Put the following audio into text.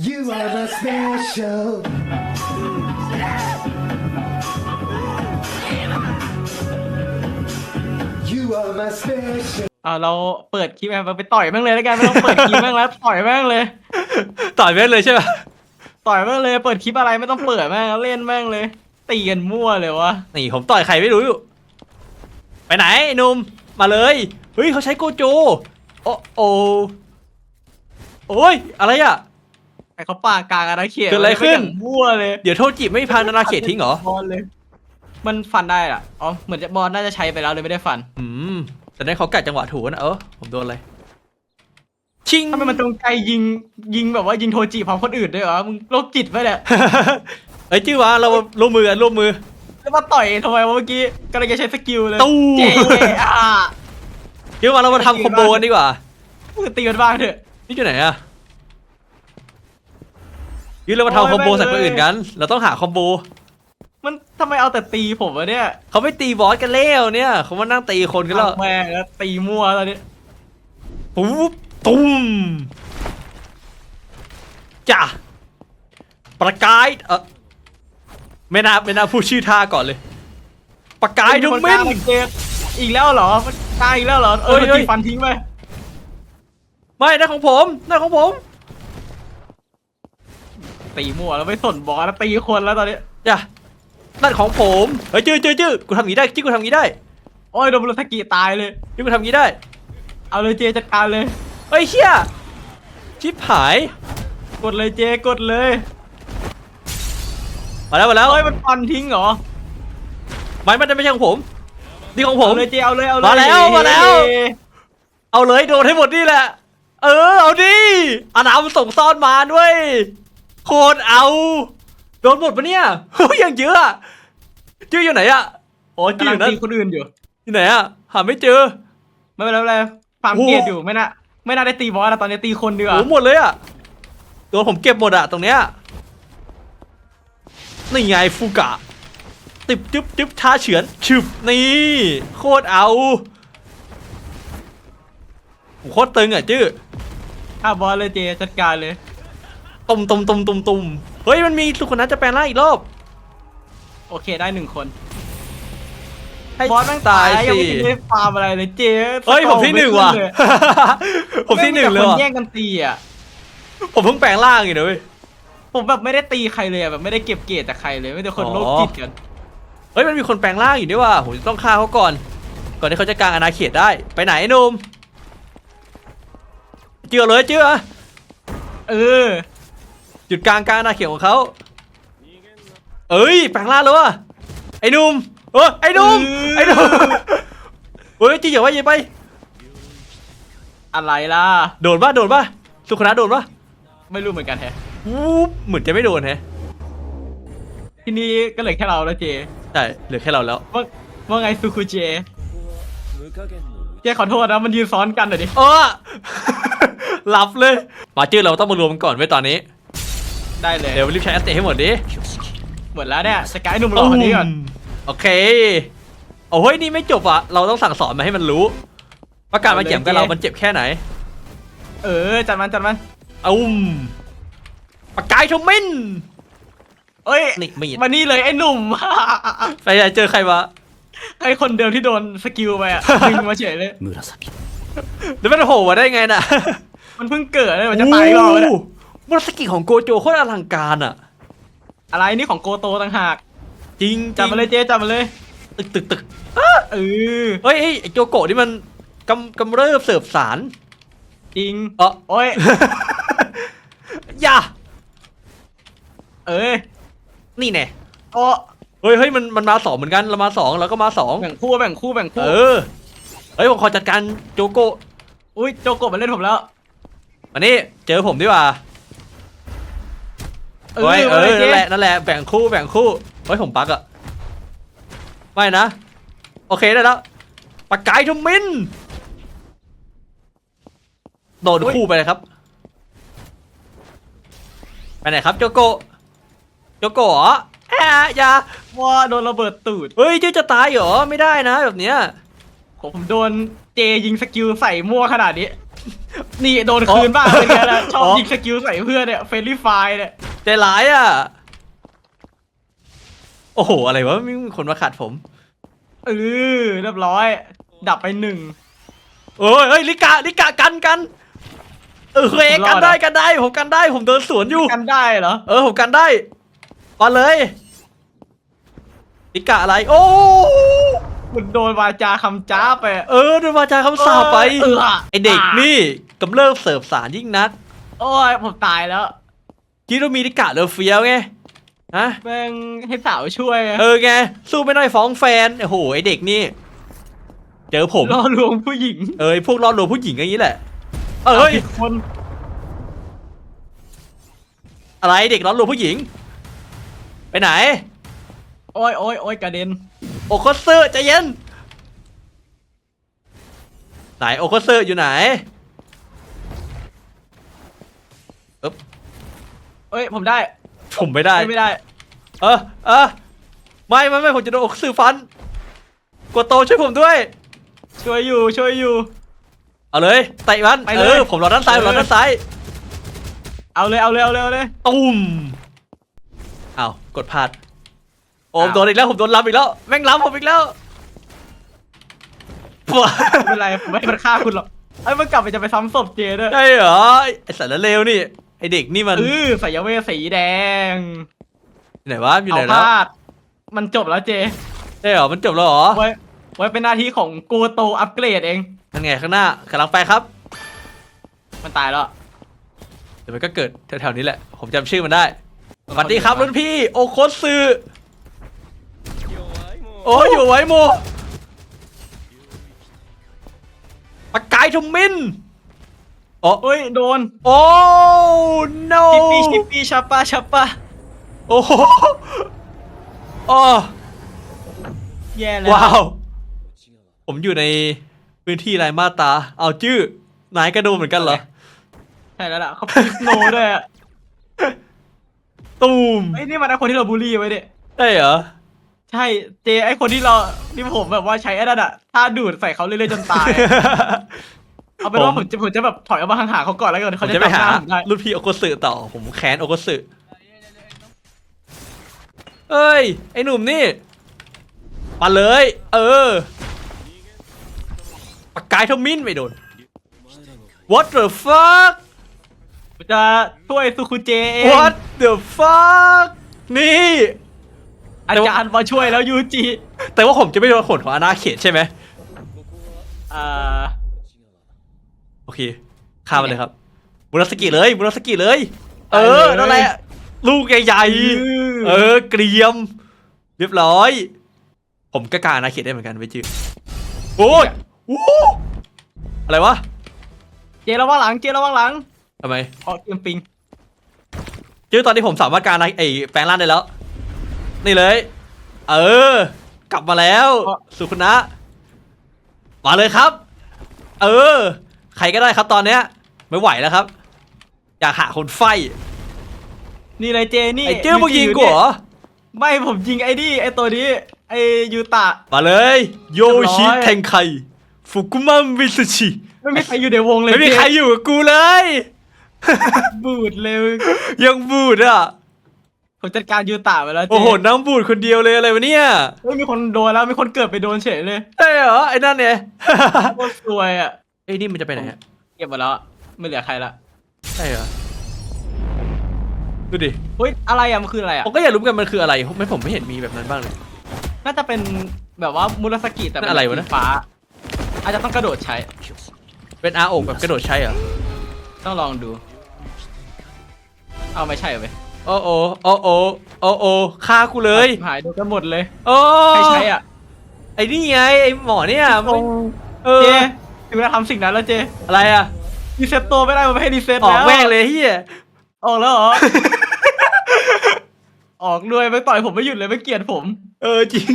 You are my special. You are my special. อ่าเราเปิดคลิปแอมไปต่อยแม่งเลยแล้วกันไม่ต้องเปิดคลิปแม่งแล้วต่อยแม่งเลย ต่อยแม่งเลยใช่ปะต่อยแม่งเลย เปิดคลิปอะไรไม่ต้องเปิดแม่งเล่นแม่งเลยตีกันมั่วเลยวะนี่ผมต่อยใครไม่รู้อยู่ไปไหนไอ้หนุ่มมาเลยเฮ้ยเขาใช้โกโจโอ้โอโอ้ยอะไรอะ ไอ้เขาปากกลางอาณาเขตเกิดอะไรขึ้นม่งมั่วเลยเดี๋ยวโทษจิไม่พันนานาเขตทิ้งเหรอ บอลเลย มันฟันได้อะอ๋อ เหมือนจะบอลน่าจะใช้ไปแล้วเลยไม่ได้ฟันอืม แต่นั้นเขากัดจังหวะถูกนะเออผมโดนอะไรชิง ทำไมมันตรงใจยิงยิงแบบว่ายิงโทจิพร้อมคนอื่นด้วยเหรอมึงโรคจิตไปะเนี่ยเอ้ยจื้อวะเราร่วมมือกันร่วมมือ แล้วมาต่อยทำไมวะเมื่อกี้กำลังจะใช้สกิลเลยตู้ เจ๊อะจื้อวะเรามาทำคอมโบกันดีกว่ามึงตีกันบ้างเถอะนี่อยู่ไหนอะ ยืนเรามาทำคอมโบใส่คนอื่นกัน เราต้องหาคอมโบ มันทำไมเอาแต่ตีผมวะเนี่ยเขาไม่ตีบอสกันแล้วเนี่ยเขามานั่งตีคนกันแล้วแม่งแล้วตีมั่วตอนนี้ปุ๊บตุ้มจ้ะประกายเออไม่น่าไม่น่าพูดชื่อท่าก่อนเลย ประกายดุมินคกลางเกมอีกแล้วเหรอมันตายอีกแล้วเหรอ เออเอ้ยเอ้ยตีฟันทิ้งไป ไม่นั่นของผมนั่นของผม ตีมั่วแล้วไม่สนบอสแล้วตีคนแล้วตอนนี้จ้ะนั่นของผมเฮ้ยจื้อจื้อจื้อกูทำอย่างนี้ได้จื้อกูทำอย่างนี้ได้โอ้ยโดนบุรสกิตายเลยจื้อกูทำอย่างนี้ได้ เอาเลยเจจัดการเลยเฮ้ยเชี่ยชิบหาย กดเลยเจกดเลยมาแล้วมาแล้วเฮ้ยมันฟันทิ้งเหรอไม่มันไม่ใช่ของผมนี่ของผมเอาเลยเจเอาเลยเอาเลยมาแล้วมาแล้วเย้เอาเลยโดนให้หมดนี่แหละ เออเอาดิอาน้ำส่งซ่อนมาด้วย โคตรเอา โดนหมดปะเนี่ยเฮ้ยยังเยอะอะจื้ออยู่ไหนอะอ๋อจื้อกำอลังยู่นั่นตีคนอื่นอยู่ อยู่ไหนอะหาไม่เจอ ไม่เป็นไรไม่เป็นไรฟาร์มโอ้เกียรอยู่ไม่น่าไม่น่าได้ตีบอสแล้วตอนนี้ตีคนดีกว่าโอ้หมดเลยอะโดนผมเก็บหมดอะตรงเนี้ยนี่ไงฟูกะติบจึ๊บจึ๊บท่าเฉือนฉึบนี่ โคตรเอาโอ้โหโคตรตึงอะจื้ออะบอสเลยเจจัดการเลย ตุมตุมตุมตุมตุมเฮ้ยมันมีสุขนัทจะแปลงร่างอีกรอบโอเคได้หนึ่งคนให้บอสแม่งตายยังสิไม่ได้ฟาร์มอะไรเลยเจเฮ้ยผมที่หนึ่งว่ะไม่ขึ้เลยผมที่หนึ่งเลยแม่ว่ะมีแต่คนแย่งกันตีอะผมเพิ่งแปลงร่างอยู่นะเว้ยผมแบบไม่ได้ตีใครเลยอะแบบไม่ได้เก็บเกรดจากใครเลยไม่แต่คนอ๋อโรคจิตกันเฮ้ยมันมีคนแปลงร่างอยู่ด้วยว่ะผมจะต้องฆ่าเขาก่อน ก่อนที่เขาจะกางอาณาเขตได้ไปไหนไอ้หนุ่มเจือเลยเจือเออ หยุดกลางกลางอาณาเขตของเขาเอ้ยแปลงร่างแล้วว่ะไอ้หนุ่มเออไอ้หนุ่มเออไอ้หนุ่มเฮ้ยจีอย่าว่าอย่าไป อะไรล่ะ โดนป่ะโดนป่ะสุขนัทโดนป่ะไม่รู้เหมือนกันแฮะวูบเหมือนจะไม่โดนแฮะทีนี้ก็เหลือแค่เราแล้วเจใช่เหลือแค่เราแล้วว่าว่าไงซูคุเจเจขอโทษนะมันยืนซ้อนกันหน่อยดิเออหลับเลยมาจื้อเราต้องมารวมกันก่อนไว้ตอนนี้ ได้เลย เดี๋ยวรีบใช้อัสเตให้หมดดิ หมดแล้วเนี่ย สกายหนุ่มรอคนนี้ก่อน โอเค โอ้เฮ้ยนี่ไม่จบอะ เราต้องสั่งสอนมาให้มันรู้ว่าการมาเจ็บกับเรา มันเจ็บแค่ไหน เออ จัดมันจัดมันอุ้มปากกายชมมินเอ้ยนี่มีดมานี่เลยไอ้หนุ่มไปไหนเจอใครมาไอ้คนเดิมที่โดนสกิลไปอะดึงมาเฉยเลย紫แล้วมันโผล่มาได้ไงน่ะ มันเพิ่งเกิดเลยมันจะตายรอบแล้ว โโหมันสกิลของโกโจโคตรอลังการอะ อะไรนี่ของโกโตต่างหากจริงจับมาเลยเจ๊จับมาเลย ตึกตึกตึกเออเฮ้ยไอ้ไอ้โจโกะนี่มันกำกำเริบเสิร์ฟสาร จริงเออโอ้ยอย่าเอ้ยนี่แน่โอ้เฮ้ยเฮ้ยมันมันมาสองเหมือนกันเรามาสองเราก็มาสองแบ่งคู่แบ่งคู่แบ่งคู่เออเฮ้ยผมขอจัดการโจโกะอุ้ยโจโกะมาเล่นผมแล้วมานี่เจอผมดีกว่า เออเฮ้ยเอมาอเลยเจ๊นั่นแหละนั่นแหละแบ่งคู่แบ่งคู่เฮ้ยผมปักอะไม่นะ โอเคได้แล้วปากกายทมินโดนคู่ไปเลยครับไปไหนครับโจโกะโจโกะเหรอแอะอย่าว้าโดนระเบิดตูดเฮ้ยเจ้าจะตายเหรอไม่ได้นะแบบเนี้ยผมโดนเจยิงสกิลใส่มั่วขนาดนี้ นี่โดนคืนบ้างเป็นไงล่ะชอบอ๋อยิงสกิลใส่เพื่อนเนี่ยเฟรนลี่ไฟเนี่ยใจร้ายอะ โอ้โห อะไรวะมีคนมาขัดผม เออเรียบร้อย ดับไปหนึ่งโอ้ยเฮ้ยลิกาลิกากันกัน เออเฮ้ยผมรอดกันได้อะกันได้ ผมกันได้ ผมเดินสวนอยู่ กันได้เหรอ เออผมกันได้มาเลยลิกาอะไร โอ้ มันโดนวาจาคำจ้าไปอะเออโดนวาจาคำสาปไปเออไอเด็กนี่กำเริบเสิร์ฟสารยิ่งนัก โอ้ยผมตายแล้วคิดว่ามีลิกาเลอเฟียวไงฮะแม่งให้สาวช่วยอะเออไงสู้ไม่ได้ฟ้องแฟนโอ้โหไอเด็กนี่เจอผมล่อลวงผู้หญิง เออไอ้พวกรอดโลวงผู้หญิงอย่างนี้แหละ เออเฮ้ยผิดคนอะไรเด็กรอดโลวงผู้หญิง ไปไหน โอ้ยโอ้ยโอ้ยกระเด็น โอโคเซอร์ใจเย็นไหนโอโคเซอร์อยู่ไหนเอ๊บเอ้ยผมได้ผมไม่ได้ ไม่ได้ เออเออไม่ไม่ไม่ผมจะโดนโอโคเซอร์ฟันกดโตช่วยผมด้วย ช่วยอยู่ช่วยอยู่ เอาเลยเตะมันไปเลยเออผมรอด้านซ้ายผมรอด้านซ้ายเอาเลยเอาเลยเอาเลยเอาเลยตุ้มอ้าวกดพลาดโอ้ ผมอ้าวโดนอีกแล้วผมโดนล้ำอีกแล้วแม่งล้ำผมอีกแล้วปวดไม่เป็นไรผมไม่ให้มันฆ่าคุณหรอกไอ้ยมันกลับไปจะไปซ้ำศพเจด้วยใช่เหรอไอสารเลวนี่ไอเด็กนี่มันเออสายเวทสีแดงอยู่ไหนวะอยู่เอาไหนพแล้วลาดมันจบแล้วเจใช่เหรอมันจบแล้วเหรอไว้ไว้เป็นหน้าที่ของโกโตอัปเกรดเองนั่นไงข้างหน้ากำลังไปครับ มันตายแล้วเดี๋ยวมันก็เกิดแถวๆนี้แหละ ผมจำชื่อมันได้สวัสดีครับรุ่นพี่โอโคสึ โอ้ยอยู่ไว้โมปากกายทุมมินโอ้เฮ้ยโดนโอ้ no ชิปปี้ชิปปี้ชัปปะชัปปะโอ้โหโอ้แย่แล้วว้าว ผมอยู่ในพื้นที่ไรมาตราเอาชื่อนายกระโดดเหมือนกันเหรอ ใช่แล้วล่ะเขาพิสโนด้วยอะตูมไอ้ยนี่มันไอ้คนที่เราบูลลี่ไว้ดิ ได้เหรอ ใช่เจไอ้คนที่เราที่ผมแบบว่าใช้ไอ้นั่นอะถ้าดูดใส่เขาเรื่อยๆจนตายอะเอาเป็นว่าผมจะผมจะแบบถอยออกมาห่างๆเขาก่อนแล้วกันผเขามจะจะไปจำหหาน้าผมได้รุ่นพี่โอโกสึต่อ ผมแค้นโอโกสึเอ้ย ไอ้หนุ่มนี่มาเลย เออปากกายทมินไม่โดน What the fuck ผมจะช่วยซูคุเจเอง What the fuck นี่ อาจารย์มาช่วยแล้วยูจิแต่ว่าผมจะไม่โดนขนของอาณาเขตใช่ไหมอ่าโอเคข้ามมาเลยครับมุราสกิเลยมุราสกิเลย เอไปเลยอนั่นแหละลูกใหญ่ๆเออ เกรียม เรียบร้อย ผมก็กล้าอาณาเขตได้เหมือนกันไปจื้อโอ้ยโอ้อะไรวะเจระวังหลังเจระวังหลังทำไมขอเตรียมปิงจื้อตอนนี้ผมสามารถการอาณาไอ้แปลงร่างได้แล้ว นี่เลย เออ กลับมาแล้ว สุคุณนะมาเลยครับ เออ ใครก็ได้ครับตอนเนี้ย ไม่ไหวแล้วครับ อยากหาคนไฟนี่เลยเจนี่ไอ้จื้อมึงยิงกูเหรอไม่ผมยิงไอ้นี่ไอ้ตัวนี้ ไอ้ยูตะ มาเลย โยชิเรียบร้อยเทงไคฟุกุมะมิซุชิไม่มีใครอยู่ในวงเลยไม่มีเจใครอยู่กับกูเลย บูดเลยยังบูดอะ ผมจัดการยูตะไปแล้วเจโอ้โหน้ำบูดคนเดียวเลยอะไรวะเนี่ยไม่มีคนโดนแล้วมีคนเกิดไปโดนเฉยเลยใช่เหรอไอ้นั่นเนี่ยโคตรซวยอะไอ้นี่มันจะไปไหนฮะเก็บหมดแล้วไม่เหลือใครละใช่เหรอดูดิเฮ้ยอะไรอะมันคืออะไรอะผมก็อยากรู้เหมือนกันมันคืออะไรไม่ผมไม่เห็นมีแบบนั้นบ้างเลยน่าจะเป็นแบบว่ามุราสกิแต่เป็นั่นอะไรวะนะสีฟ้า อาจจะต้องกระโดดใช้ เป็นอาโอกแบบกระโดดใช่เหรอต้องลองดู เอาไม่ใช่เหรอเว้ย โอ้โอโอ้โอโอ้โอฆ่ากูเลยหายโดนกันหมดเลยโอ้ใครใช้อะไอ้นี่ไงไอ้หมอเนี่ยไม่เออเจถึงเวลาทำสิ่งนั้นแล้วเจ อะไรอะรีเซ็ตตัวไม่ได้มันไม่ให้รีเซ็ตออกแล้วแม่งเลยเฮียออกแล้วเหรอออกด้วยไม่ต่อยผมไม่หยุดเลยไม่เกลียดผม เออจริง